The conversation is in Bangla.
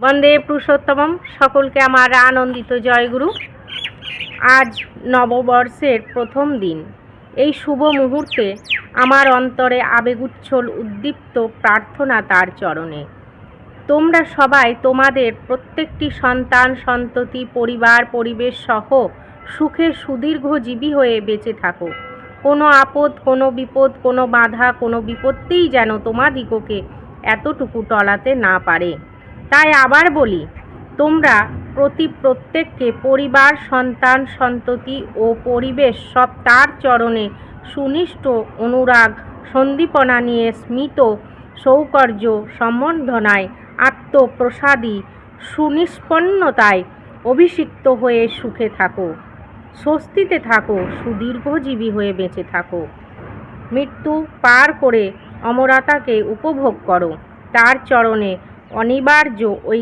বন্দে পুরুষোত্তমম। সকলকে আমার আনন্দিত জয়গুরু। আজ নববর্ষের প্রথম দিন। এই শুভ মুহূর্তে আমার অন্তরে আবেগুচ্ছল, উদ্দীপ্ত প্রার্থনা তার চরণে। তোমরা সবাই তোমাদের প্রত্যেকটি সন্তান, সন্ততি, পরিবার, পরিবেশ সহ সুখে সুদীর্ঘজীবী হয়ে বেঁচে থাকো। কোনো আপদ, কোনো বিপদ, কোনো বাধা, কোনো বিপত্তিই যেন তোমাদিগকে এতটুকু টলাতে না পারে। তাই আবার বলি, তোমরা প্রতি প্রত্যেককে পরিবার, সন্তান, সন্ততি ও পরিবেশ সব তার চরণে সুনিষ্ঠ অনুরাগ, সন্দীপনা নিয়ে স্মিত সৌকর্য, সম্বর্ধনায় আত্মপ্রসাদী, সুনিষ্পন্নতায় অভিষিক্ত হয়ে সুখে থাকো। স্বস্তিতে থাকো, সুদীর্ঘজীবী হয়ে বেঁচে থাকো। মৃত্যু পার করে অমরতাকে উপভোগ করো। তার চরণে অনিবার্য ওই